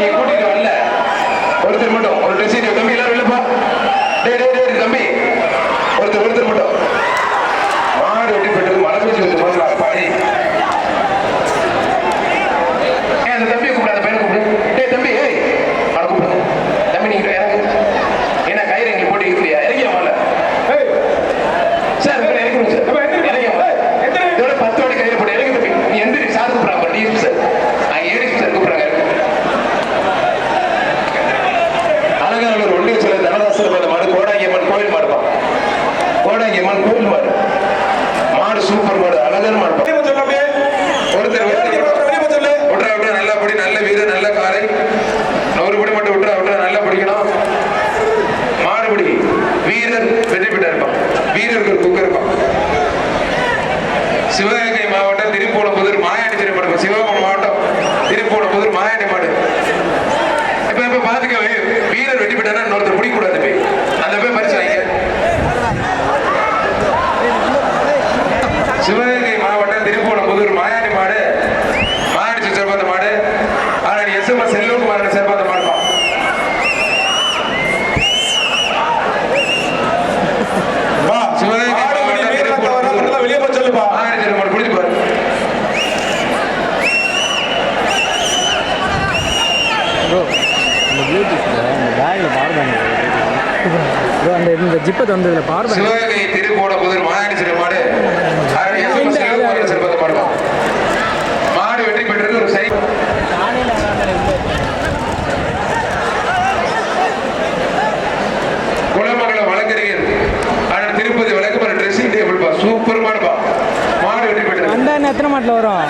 நீ கூட்டிட்டு வரல. ஒருத்தர் மட்டும். ஒரு ட்ரெஸ் தம்பி எல்லாரும் இல்லப்பா டே டே டே தம்பி. அம்மன் கோயில் மாடு. மாடு சூப்பர் மாடு அழகான மாடு. ஒருத்தர் வெளியே போ சொல்லு. விட்றா விட்றா நல்லா படி நல்ல காலை நூறு படி மட்டும் விட்றா விட்றா நல்லா பிடிக்கணும். மாடுபடி வீரர் வெற்றி பெற்ற இருப்பான் வீரருக்கு ஒரு இருப்பான் சிவகங்கை மாவட்டம் திருப்பூணப்புதூர் மாயாண்டி திருப்பணம் சிவகங்கை மாவட்டம் திருப்பூணப்புதூர் மாயாண்டி மாடு இப்ப இப்ப பாத்துக்க வீ- வீரர் வெற்றி பெற்றா இன்னொருத்தர் பிடிக்க கூடாது போய் அந்த போய் பரிசு வாங்க சிவகங்கை மாவட்டம் திருப்பூணப்புதூர் மாயாண்டி மாடு. மாயாண்டி சிறப்பாத மாடு. ஆனால் எஸ் எம் எஸ் செல்வகுமாரன் சிறப்பாத மாடுப்பா வா. சிவகங்கை மாடு வெளியே மாவட்டம் வீரர் ரத்தம் வர மட்டும் தான் வெளியே என்ன எத்தனை மாட்டில் வரும்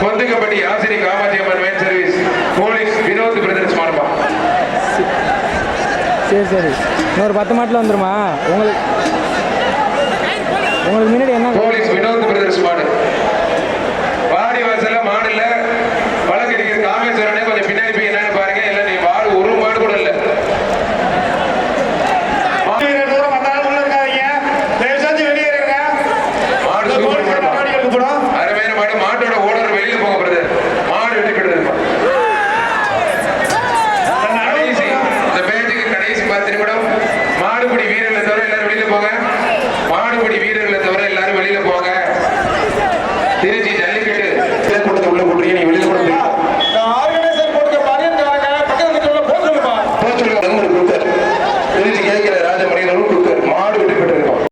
கொந்தகப்பட்டி ஆசிரி காமாட்சி அம்மன் மேன் சர்வீஸ் போலீஸ் வினோத் பிரதர்ஸ் மாடுப்பா சரி சரி இன்னொரு பத்து மாட்டில் வந்துருமா உங்களுக்கு உங்களுக்கு முன்னாடி என்ன போலீஸ் வினோத் பிரதர்ஸ் மாடு வாடி வாசல்ல மாடு இல்ல வழக்கறிஞர் காமேஸ்வரனே கொஞ்சம் பின்னாடி போய் என்னன்னு பாருங்க இல்ல நீ மாடு ஒரு மாடு கூட இல்ல வீரர் தூரம் வந்தாலும் உள்ள இருக்காதீங்க. தயவு செஞ்சு வெளியே இருங்க. மாடு கேட்டு கேட்டு உள்ள போட்டுருக்கீங்க நீ வெளியில் கூட